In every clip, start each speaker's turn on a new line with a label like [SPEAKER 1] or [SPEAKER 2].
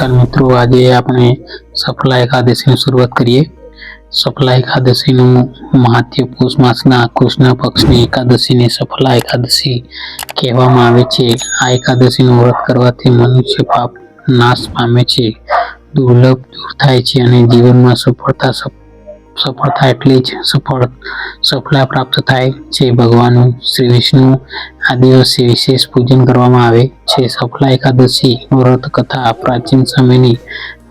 [SPEAKER 1] નમસ્કાર મિત્રો, આજે આપણે સફલા એકાદશીની શરૂઆત કરીએ. સફલા એકાદશીનું મહાત્ય પુષ માસના કૃષ્ણ પક્ષની એકાદશીને સફલા એકાદશી કહેવામાં આવે છે. આ એકાદશીનું વ્રત કરવાથી મનુષ્ય પાપ નાશ પામે છે, દુર્લભ દૂર થાય છે અને જીવનમાં સફળતા સફ- સફળતા એટલી જ સફળ સફળતા પ્રાપ્ત થાય. છે ભગવાન, શ્રી વિષ્ણુ. આ દિવસે વિશેષ પૂજન કરવામાં આવે છે. સફલા એકાદશી, વ્રત, કથા, પ્રાચીન સમયની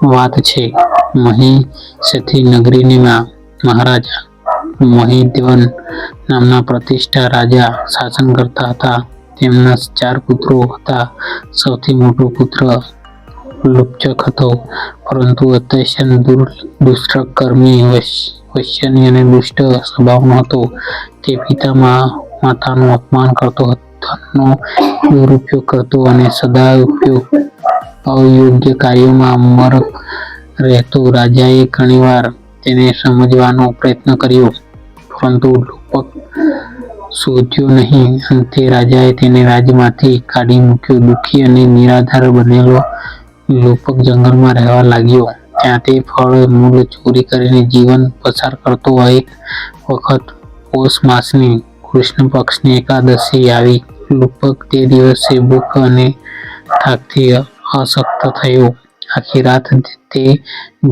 [SPEAKER 1] વાત છે. મહી નગરીની મા- મહારાજા મહિધવન નામના પ્રતિષ્ઠા રાજા શાસન કરતા હતા. તેમના ચાર પુત્રો હતા. સૌથી મોટો પુત્ર લુપ્ચક હતો, પરંતુ અત્યંત દુષ્કર્મી વશ- વશ્યની અને દુષ્ટ સ્વભાવનો હતો. તે પિતામાં માતાનું અપમાન કરતો ધનનો દુરુપયોગ કરતો અને સદા ઉપયોગ અયોગ્ય કાર્યોમાં મરક રહેતો રાજાએ ઘણીવાર તેને સમજવાનો પ્રયત્ન કર્યો. પરંતુ લોપક શોધ્યો નહીં. અંતે રાજાએ તેને રાજ્યમાંથી કાઢી મૂક્યો. દુઃખી અને નિરાધાર બનેલો લોપક જંગલમાં રહેવા લાગ્યો. ત્યાં તે ફળ, મૂળ, ચોરી કરીને જીવન પસાર કરતો એક વખત પોષ માસની કૃષ્ણ પક્ષની એકાદશી આવી. લોપક તે દિવસે ભૂખ અને થાકથી અશક્ત થયો. આખી રાત તે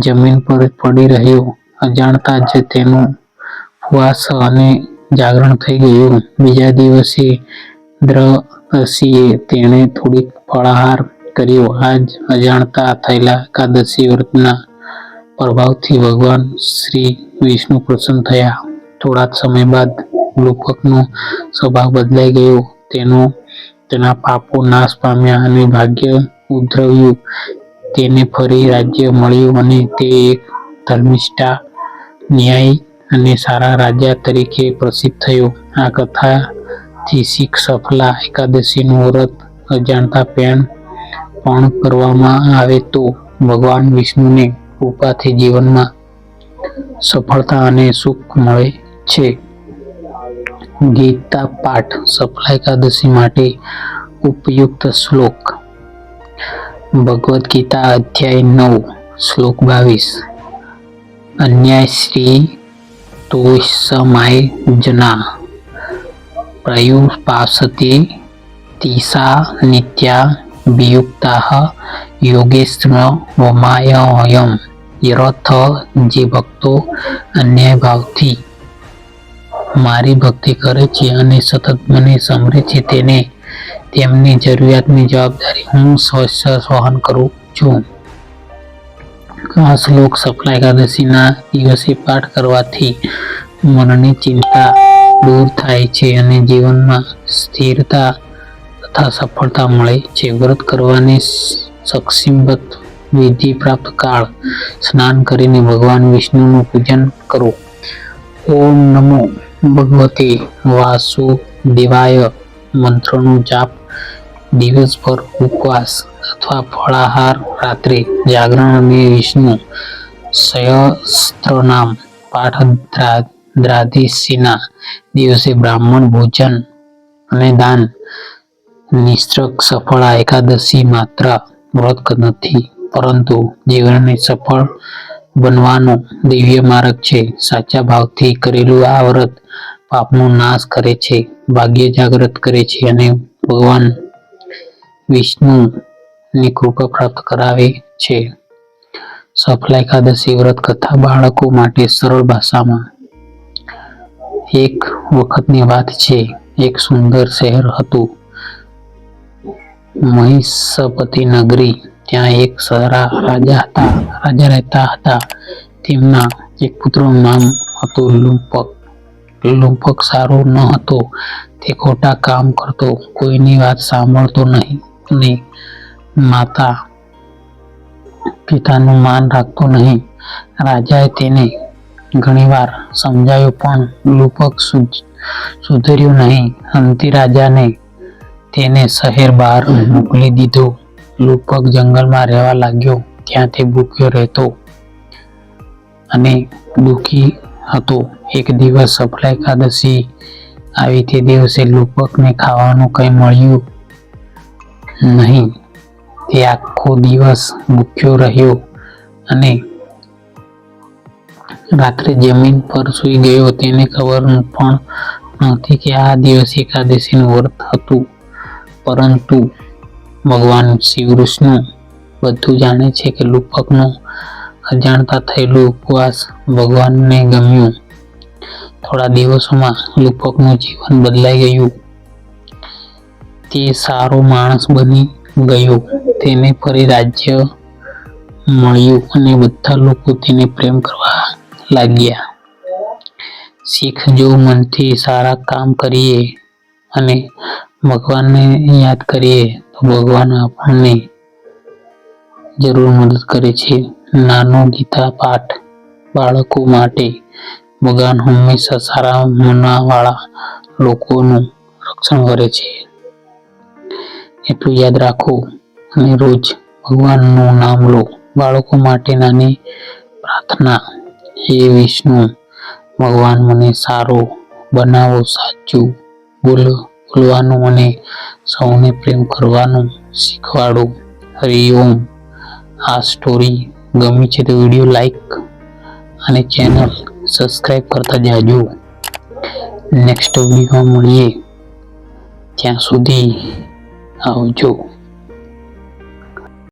[SPEAKER 1] જમીન પર પડી રહ્યો. અજાણતા જ તેનું ઉપવાસ અને જાગરણ થઈ ગયું. બીજા દિવસે દ્રદશીએ તેણે થોડીક ફળાહાર કર્યો. આજ અજાણતા થયેલા એકાદશી વ્રતના પ્રભાવથી ભગવાન શ્રી વિષ્ણુ પ્રસન્ન થયા. થોડા સમય બાદ લોપકનો સ્વભાવ બદલાઈ ગયો. તેનો, તેના પાપો નાશ પામ્યા અને ભાગ્ય ઉદ્ભવ્યું તેને ફરી રાજ્ય મળ્યું અને તે એક ધર્મિષ્ઠા, ન્યાયી અને સારા રાજા તરીકે પ્રસિદ્ધ થયો. આ કથાથી શીખ સફલા એકાદશીનું વ્રત અજાણતા પેણ પણ કરવામાં આવે તો ભગવાન વિષ્ણુને કૃપાથી જીવનમાં સફળતા અને સુખ મળે છે. ગીતા પાઠ સફલા એકાદશી માટે ઉપયુક્ત શ્લોક. ભગવદ્ ગીતા અધ્યાય નવ, શ્લોક બાવીસ. અન્યાય શ્રી તોષમાય જના. પ્રયુપાસતે તીસા, નિત્યા વિયુક્તા યોગેશ્વર વમાયમ રથ જે ભક્તો અન્યાય ભાવથી મારી ભક્તિ કરે છે અને સતત મને સાંભળે છે તેને તેમની જરૂરિયાતની જવાબદારી હું સ્વચ્છ વહન કરું છું આ શ્લોક સફલા એકાદશીના દિવસે પાઠ કરવાથી મનની ચિંતા દૂર થાય છે અને જીવનમાં સ્થિરતા તથા સફળતા મળે છે. વ્રત કરવાની સક્ષિમત વિધિ પ્રાપ્ત કાળ. સ્નાન કરીને ભગવાન વિષ્ણુનું પૂજન કરો. ઓમ નમો ભગવતે વાસુદેવાય. મંત્રનો જાપ. દિવસભર ઉપવાસ અથવા ફળાહાર. રાત્રે જાગરણ અને વિષ્ણુ સહસ્ત્રનામ પાઠ દ્રા- દ્વાદશીના દિવસે બ્રાહ્મણ ભોજન અને દાન નિષ્ઠક આ એકાદશી માત્ર વ્રત નથી, પરંતુ જીવનને સફળ બનવાનો દિવ્ય માર્ગ છે. સાચા ભાવથી કરેલું આ વ્રત પાપનો નાશ કરે છે, ભાગ્ય જાગૃત કરે છે અને ભગવાન વિષ્ણુની કૃપા પ્રાપ્ત કરાવે છે. સફલા એકાદશી વ્રત કથા બાળકો માટે સરળ ભાષામાં એક વખતની વાત છે. એક સુંદર શહેર હતું. મહિષપતિ નગરી, ત્યાં એક સારા રાજા હતા, રાજા રહેતા હતા. તેમના એક પુત્રનું નામ હતું લુંપક. લુંપક સારો ન હતો. તે ખોટા કામ કરતો, કોઈની વાત સાંભળતો નહીં અને માતા પિતાનું માન રાખતો નહીં. રાજાએ તેને ઘણીવાર સમજાવ્યો પણ લુપક સુધ- સુધર્યો નહીં. અંતિ રાજાને તેને શહેર બહાર મોકલી દીધો. લુપક જંગલમાં રહેવા લાગ્યો. ત્યાં તે ભૂખ્યો રહેતો અને દુઃખી હતો. એક દિવસ સફલા એકાદશી આવી તે દિવસે લુપકને ખાવાનું કંઈ મળ્યું નહીં. તે આખો દિવસ ભૂખ્યો રહ્યો અને રાત્રે જમીન પર સૂઈ ગયો. તેને ખબર પણ નહોતી કે આ દિવસ એકાદશીનું વ્રત હતું. પરંતુ ભગવાન વિષ્ણુ બધું જાણે છે કે રૂપકનું અજાણતા થયેલું ઉપવાસ ભગવાનને ગમ્યું. થોડા દિવસોમાં રૂપકનું જીવન બદલાઈ ગયું. તે સારો માણસ બની ગયો. તેને ફરી રાજ્ય મળ્યું અને બધા લોકો તેને પ્રેમ કરવા લાગ્યા. શીખ, જો મનથી સારા કામ કરીએ અને ભગવાનને યાદ કરીએ તો ભગવાન આપણને જરૂર મદદ કરે છે. નાનો ગીતા પાઠ બાળકો માટે ભગવાન હંમેશા સારા મનવાળા લોકોનું રક્ષણ કરે છે. એટલું યાદ રાખો અને રોજ ભગવાનનું નામ લો. બાળકો માટે નાની પ્રાર્થના. હે વિષ્ણુ, ભગવાન મને સારો બનાવો, સાચું બોલ. બોલવાનું અને સૌને પ્રેમ કરવાનું શીખવાડો. હરિઓમ આ સ્ટોરી ગમી છે તો વીડિયો લાઈક અને ચેનલ સબસ્ક્રાઈબ કરતા જાજો. નેક્સ્ટ વિડીયોમાં મળીએ. ત્યાં સુધી આવજો.